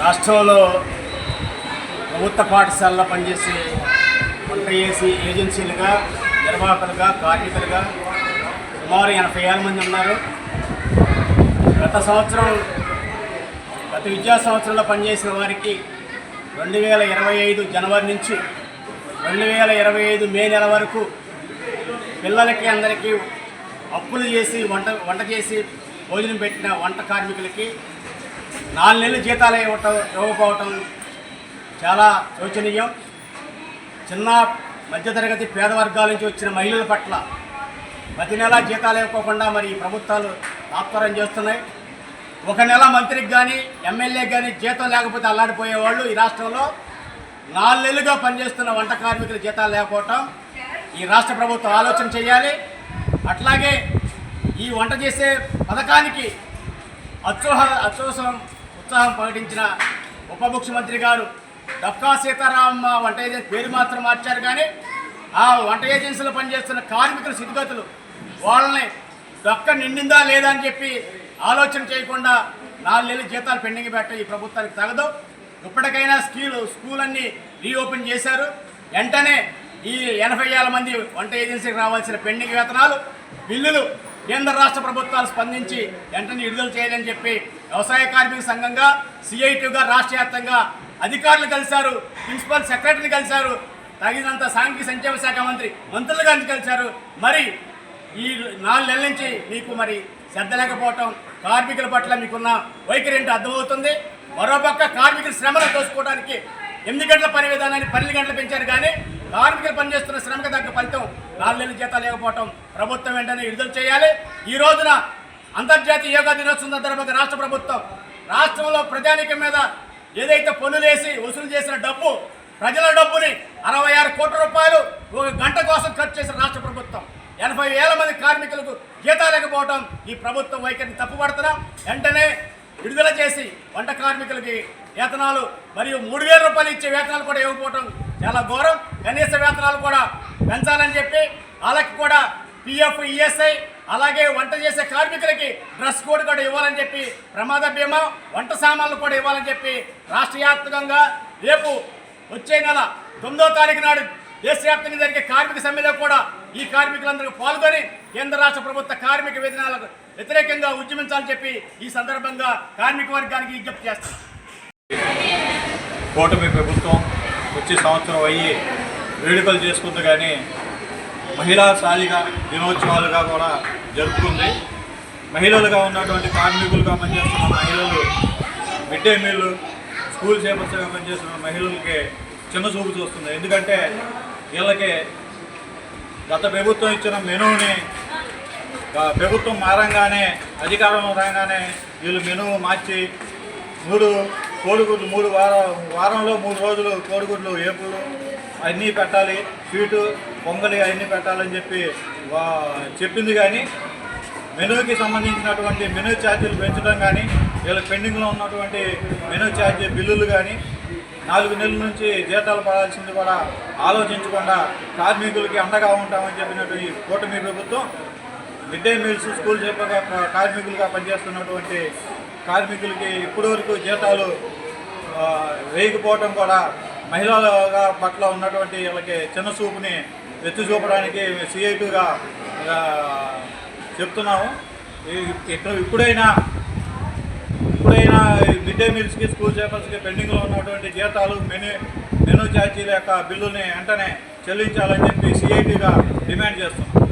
రాష్ట్రంలో ప్రభుత్వ పాఠశాలలో పనిచేసే వంట చేసి ఏజెన్సీలుగా నిర్వాహకులుగా కార్మికులుగా సుమారు ఎనభై ఏళ్ళ మంది ఉన్నారు. గత సంవత్సరం గత విద్యా సంవత్సరంలో పనిచేసిన వారికి రెండు వేల ఇరవై ఐదు జనవరి నుంచి రెండు వేల ఇరవై ఐదు మే నెల వరకు పిల్లలకి అందరికీ అప్పులు చేసి వంట వంట చేసి భోజనం పెట్టిన వంట కార్మికులకి నాలుగు నెలలు జీతాలు ఇవ్వటం ఇవ్వకపోవటం చాలా శోచనీయం. చిన్న మధ్యతరగతి పేద వర్గాల నుంచి వచ్చిన మహిళల పట్ల ప్రతి నెల జీతాలు ఇవ్వకుండా మరి ఈ ప్రభుత్వాలు తాత్పర్యం చేస్తున్నాయి. ఒక నెల మంత్రికి కానీ ఎమ్మెల్యేకి కానీ జీతం లేకపోతే అల్లాడిపోయేవాళ్ళు ఈ రాష్ట్రంలో నాలుగు నెలలుగా పనిచేస్తున్న వంట కార్మికుల జీతాలు లేకపోవటం ఈ రాష్ట్ర ప్రభుత్వం ఆలోచన చేయాలి. అట్లాగే ఈ వంట చేసే పథకానికి అత్యోహ అత్యోత్సవం ఉత్సాహం ప్రకటించిన ఉప ముఖ్యమంత్రి గారు డక్కా సీతారామ వంట ఏజెన్సీ పేరు మాత్రం మార్చారు కానీ ఆ వంట ఏజెన్సీలో పనిచేస్తున్న కార్మికుల స్థితిగతులు వాళ్ళని డొక్క నిండిందా లేదా అని చెప్పి ఆలోచన చేయకుండా నాలుగు నెలలు జీతాలు పెండింగ్ పెట్ట ఈ ప్రభుత్వానికి తగదు. ఇప్పటికైనా స్కీల్ స్కూల్ అన్ని రీఓపెన్ చేశారు. వెంటనే ఈ ఎనభై వేల మంది వంట ఏజెన్సీకి రావాల్సిన పెండింగ్ వేతనాలు బిల్లులు కేంద్ర రాష్ట్ర ప్రభుత్వాలు స్పందించి వెంటనే విడుదల చేయాలని చెప్పి వ్యవసాయ కార్మిక సంఘంగా సిఐటిగా రాష్ట్ర వ్యాప్తంగా అధికారులు కలిశారు ప్రిన్సిపల్ సెక్రటరీని కలిశారు తగినంత సాంఘిక సంక్షేమ శాఖ మంత్రి మంత్రులు గారిని కలిశారు. మరి ఈ నాలుగు నెలల నుంచి మీకు మరి శ్రద్ధ లేకపోవటం కార్మికుల పట్ల మీకున్న వైఖరి ఏంటో అర్థమవుతుంది. మరోపక్క కార్మికుల శ్రమను తోసుకోవడానికి ఎనిమిది గంటల పని విధానాన్ని పన్నెండు గంటలు పెంచారు కానీ కార్మికులు పనిచేస్తున్న శ్రమకు తగ్గ ఫలితం నాలుగు జీతాలు లేకపోవటం ప్రభుత్వం వెంటనే విడుదల చేయాలి. ఈ రోజున అంతర్జాతీయ యోగా దినోత్సవం సందర్భంగా రాష్ట్ర ప్రభుత్వం రాష్ట్రంలో ప్రజానికం మీద ఏదైతే పన్నులేసి వసూలు చేసిన డబ్బు ప్రజల డబ్బుని అరవై ఆరు కోట్ల రూపాయలు ఒక గంట కోసం ఖర్చు చేసిన రాష్ట్ర ప్రభుత్వం. ఎనభై వేల మంది కార్మికులకు జీతాలు ఈ ప్రభుత్వం వైఖరిని తప్పుపడుతున్నాం. వెంటనే విడుదల చేసి వంట కార్మికులకి వేతనాలు మరియు మూడు వేల రూపాయలు ఇచ్చే వేతనాలు కూడా ఇవ్వకపోవడం చాలా ఘోరం. కనీస వేతనాలు కూడా పెంచాలని చెప్పి వాళ్ళకి కూడా పిఎఫ్ ఈఎస్ఐ అలాగే వంట చేసే కార్మికులకి డ్రెస్ కోడ్ కూడా ఇవ్వాలని చెప్పి ప్రమాద బీమా వంట సామాన్లు కూడా ఇవ్వాలని చెప్పి రాష్ట్ర వ్యాప్తంగా రేపు వచ్చే నెల తొమ్మిదో తారీఖు నాడు దేశవ్యాప్తంగా జరిగే కార్మిక సమ్మెలో కూడా ఈ కార్మికులందరూ పాల్గొని కేంద్ర రాష్ట్ర ప్రభుత్వ కార్మిక విధానాలకు వ్యతిరేకంగా ఉద్యమించాలని చెప్పి ఈ సందర్భంగా కార్మిక వర్గానికి విజ్ఞప్తి చేస్తున్నాం కూటమి ప్రభుత్వం వచ్చి సంవత్సరం అయ్యి వేడుకలు చేసుకుంది కానీ మహిళా సాధిక దినోత్సవాలుగా కూడా జరుపుకుంది. మహిళలుగా ఉన్నటువంటి కార్మికులుగా పనిచేస్తున్న మహిళలు మిడ్ డే మీల్ స్కూల్ చేపర్స్గా పనిచేస్తున్న మహిళలకి చిన్న చూపు చూస్తుంది. ఎందుకంటే వీళ్ళకి గత ప్రభుత్వం ఇచ్చిన మెనూని ప్రభుత్వం మారంగానే అధికారంలో రాగానే వీళ్ళు మెనూ మార్చి మూడు కోడిగుడ్లు మూడు వారం వారంలో మూడు రోజులు కోడిగుడ్లు ఏపులు అన్నీ పెట్టాలి. స్వీటు పొంగలి అవన్నీ పెట్టాలని చెప్పి చెప్పింది కానీ మెనూకి సంబంధించినటువంటి మెనూ ఛార్జీలు పెంచడం కానీ వీళ్ళ పెండింగ్లో ఉన్నటువంటి మెనూ ఛార్జీ బిల్లులు కానీ నాలుగు నెలల నుంచి జీతాలు పడాల్సింది కూడా ఆలోచించకుండా కార్మికులకి అండగా ఉంటామని చెప్పినట్టు ఈ కూటమి ప్రభుత్వం మిడ్ డే మీల్స్ స్కూల్ చెప్పగా కార్మికులుగా పనిచేస్తున్నటువంటి కార్మికులకి ఇప్పటివరకు జీతాలు వేయకపోవడం కూడా మహిళల పట్ల ఉన్నటువంటి వీళ్ళకి చిన్న చూపుని ఎత్తి చూపడానికి సిఐటిగా చెప్తున్నాము. ఇక్కడ ఇప్పుడైనా ఇప్పుడైనా మిడ్ డే మీల్స్కి స్కూల్ చేపర్స్కి పెండింగ్లో ఉన్నటువంటి జీతాలు మెనూ మెనూ ఛార్జీల యొక్క బిల్లుని వెంటనే చెల్లించాలని చెప్పి సిఐటిగా డిమాండ్ చేస్తున్నాం.